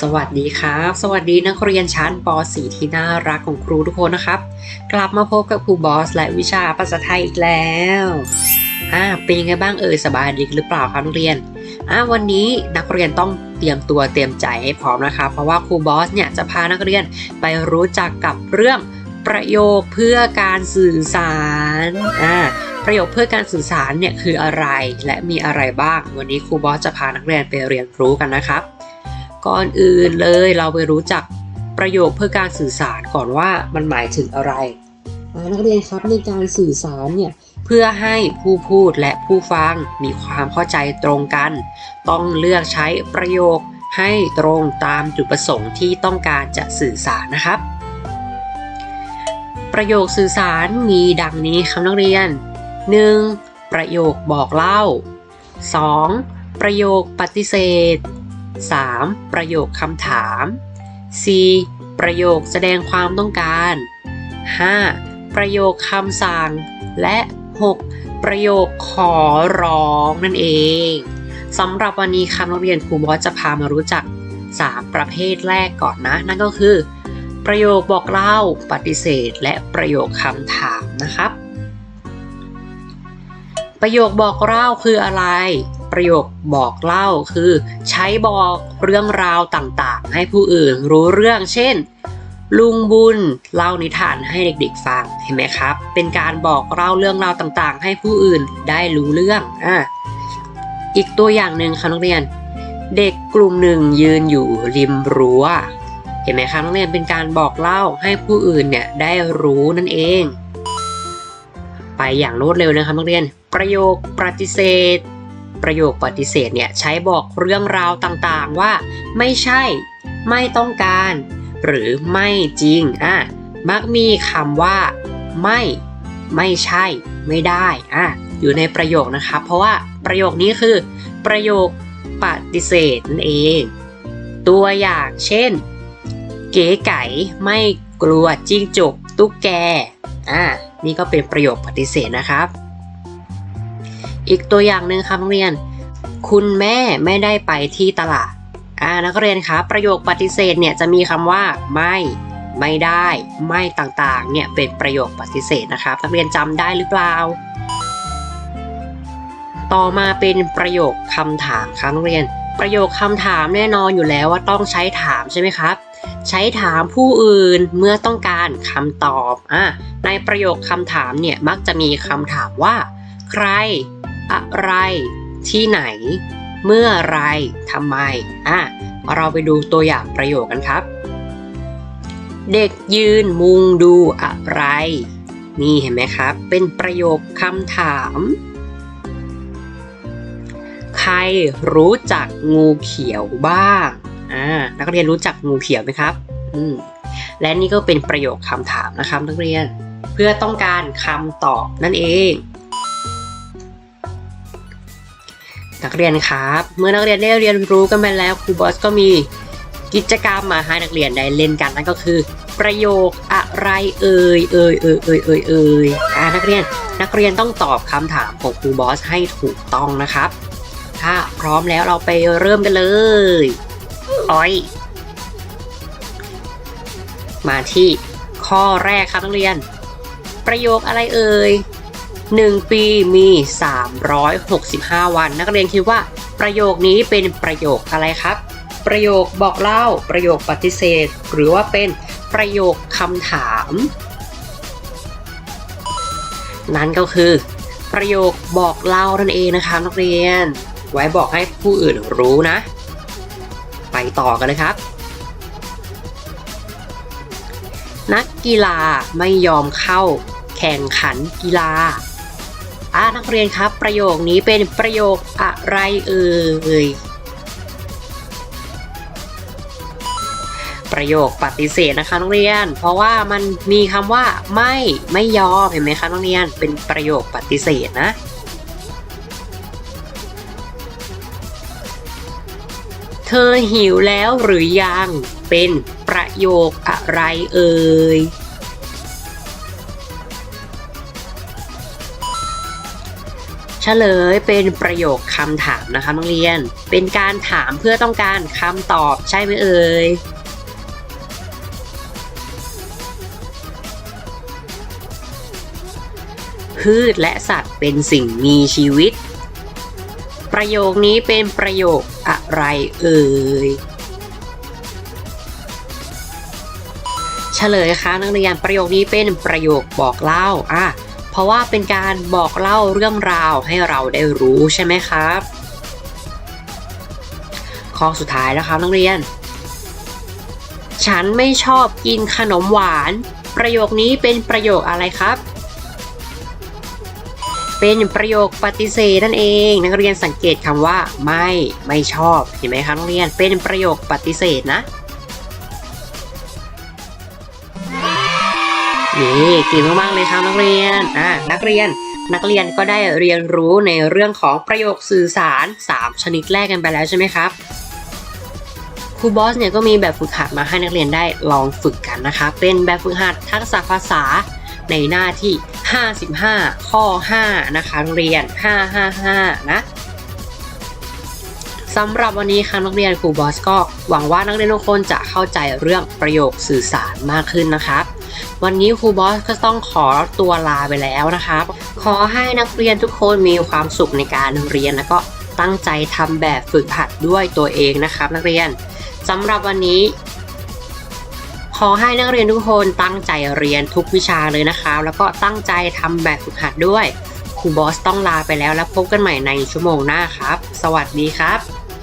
สวัสดีครับ สวัสดีนักเรียนชั้นป .4 ที่น่ารักของครูทุกคนนะครับ กลับมาพบกับครูบอสและวิชาภาษาไทยอีกแล้วอ่าเป็นยังไงบ้างเอ่ยสบายดีหรือเปล่าครับนักเรียนอ่าวันนี้นักเรียนต้องเตรียมตัวเตรียมใจให้พร้อมนะครับเพราะว่าครูบอสเนี่ยจะพานักเรียนไปรู้จักกับเรื่องประโยคเพื่อการสื่อสารอ่าประโยคเพื่อการสื่อสารเนี่ยคืออะไรและมีอะไรบ้าง วันนี้ครูบอสจะพานักเรียนไปเรียนรู้กันนะครับ ก่อนอื่นเลยเราไปรู้จักประโยคเพื่อการสื่อสารก่อนว่ามันหมายถึงอะไรนักเรียนครับในการสื่อสารเนี่ยเพื่อให้ผู้พูดและผู้ฟังมีความเข้าใจตรงกัน ต้องเลือกใช้ประโยคให้ตรงตามจุดประสงค์ที่ต้องการจะสื่อสารนะครับ ประโยคสื่อสารมีดังนี้ครับนักเรียน 1. ประโยคบอกเล่า 2. ประโยคปฏิเสธ 3. ประโยคคำถาม 4. ประโยคแสดงความต้องการ 5. ประโยคคำสั่ง และ 6. ประโยคขอร้องนั่นเองสำหรับวันนี้คำนักเรียนครูบอสจะพามารู้จัก 3 ประเภทแรกก่อนนะ นั่นก็คือ ประโยคบอกเล่าปฏิเสธ และประโยคคำถามนะครับ ประโยคบอกเล่าคืออะไร ประโยคบอกเล่าคือ ใช้บอกเรื่องราวต่างๆ ให้ผู้อื่นรู้เรื่อง เช่น ลุงบุญเล่านิทานให้เด็กๆฟังเห็นไหมครับ เป็นการบอกเล่าเรื่องราวต่างๆ ให้ผู้อื่นได้รู้เรื่องอะอีกตัวอย่างหนึ่งค่ะนักเรียน เด็กกลุ่มหนึ่งยืนอยู่ริมรั้วเห็นไหมครับนักเรียนเป็นการบอกเล่าให้ผู้อื่นเนี่ยได้รู้นั่นเอง ไปอย่างรวดเร็วนะครับนักเรียน ประโยคปฏิเสธ ประโยคปฏิเสธเนี่ยใช้บอกเรื่องราวต่างๆว่า ไม่ใช่ ไม่ต้องการ หรือไม่จริงอะมักมีคำว่า ไม่ ไม่ใช่ ไม่ได้อะอยู่ในประโยคนะครับ เพราะว่าประโยคนี้คือ ประโยคปฏิเสธนั่นเอง ตัวอย่างเช่น เก๋ไก่ไม่กลัวจิ้งจกตุ๊กแกอ่านี่ก็เป็นประโยคปฏิเสธนะครับ อีกตัวอย่างหนึ่งครับนักเรียน คุณแม่ไม่ได้ไปที่ตลาดอ่านักเรียนครับประโยคปฏิเสธเนี่ยจะมีคำว่าไม่ ไม่ได้ ไม่ต่างๆ เนี่ยเป็นประโยคปฏิเสธนะครับนักเรียนจำได้หรือเปล่า ต่อมาเป็นประโยคคำถามครับนักเรียน ประโยคคำถามแน่นอนอยู่แล้วว่าต้องใช้ถามใช่ไหมครับ ใช้ถามผู้อื่นเมื่อต้องการคำตอบอะในประโยคคำถามเนี่ยมักจะมีคำถามว่า ใคร อะไร ที่ไหน เมื่อไรทำไมอะเราไปดูตัวอย่างประโยคกันครับ เด็กยืนมุงดูอะไร นี่เห็นไหมครับ เป็นประโยคคำถาม ใครรู้จักงูเขียวบ้างอ่านักเรียนรู้จักงูเขียวไหมครับอืมและนี่ก็เป็นประโยคคำถามนะครับนักเรียน เพื่อต้องการคำตอบนั่นเอง นักเรียนครับ เมื่อนักเรียนได้เรียนรู้กันไปแล้วครูบอสก็มีกิจกรรมมาให้นักเรียนได้เล่นกันนั่นก็คือ ประโยคอะไรเอ่ยเอ่ยเอ่ยเอ่ยเอ่ยเอ่ยอ่านักเรียนนักเรียนต้องตอบคำถามของครูบอสให้ถูกต้องนะครับ ถ้าพร้อมแล้วเราไปเริ่มกันเลยอ้อย มาที่ข้อแรกครับนักเรียน ประโยคอะไรเอ่ย 1 ปีมี 365 วัน นักเรียนคิดว่าประโยคนี้เป็นประโยคอะไรครับ ประโยคบอกเล่า ประโยคปฏิเสธ หรือว่าเป็นประโยคคำถาม นั่นก็คือ ประโยคบอกเล่านั่นเองนะคะนักเรียน ไว้บอกให้ผู้อื่นรู้นะ ไปต่อกันเลยครับนักกีฬาไม่ยอมเข้าแข่งขันกีฬา อ่านักเรียนครับ ประโยคนี้เป็นประโยคอะไรเอ่ยประโยคปฏิเสธนะคะนักเรียน เพราะว่ามันมีคำว่าไม่ไม่ยอมเห็นไหมคะนักเรียนเป็นประโยคปฏิเสธนะเธอหิวแล้วหรือยัง เป็นประโยคอะไรเอ่ย ฉเฉลยเป็นประโยคคำถามนะคะนักเรียน เป็นการถามเพื่อต้องการคำตอบใช่ไหมเอ่ยพืชและสัตว์เป็นสิ่งมีชีวิต ประโยคนี้เป็นประโยคอะไรเอ่ยเฉลยค่ะนักเรียนประโยคนี้เป็นประโยคบอกเล่าอะ เพราะว่าเป็นการบอกเล่าเรื่องราวให้เราได้รู้ใช่ไหมครับข้อสุดท้ายแล้วครับนักเรียน ฉันไม่ชอบกินขนมหวาน ประโยคนี้เป็นประโยคอะไรครับ เป็นประโยคปฏิเสธนั่นเอง นักเรียนสังเกตคำว่า ไม่ไม่ชอบเห็นไหมครับนักเรียนเป็นประโยคปฏิเสธนะ นี่เก่งมากๆเลยครับนักเรียนอ่านักเรียนนักเรียนก็ได้เรียนรู้ในเรื่องของประโยคสื่อสาร 3 ชนิดแรกกันไปแล้วใช่ไหมครับครูบอสเนี่ยก็มีแบบฝึกหัดมาให้นักเรียนได้ลองฝึกกันนะคะ เป็นแบบฝึกหัดทักษะภาษาในหน้าที่ 55 ข้อ 5 นะคะนักเรียน 555 นะสำหรับวันนี้ค่ะนักเรียนครูบอสก็หวังว่านักเรียนทุกคนจะเข้าใจเรื่องประโยคสื่อสารมากขึ้นนะครับ วันนี้ครูบอสก็ต้องขอตัวลาไปแล้วนะครับ ขอให้นักเรียนทุกคนมีความสุขในการเรียนแล้วก็ตั้งใจทำแบบฝึกหัดด้วยตัวเองนะครับ นักเรียนสำหรับวันนี้ ขอให้นักเรียนทุกคนตั้งใจเรียนทุกวิชาเลยนะครับ แล้วก็ตั้งใจทำแบบฝึกหัดด้วยครูบอสต้องลาไปแล้วแล้วพบกันใหม่ในชั่วโมงหน้าครับ สวัสดีครับ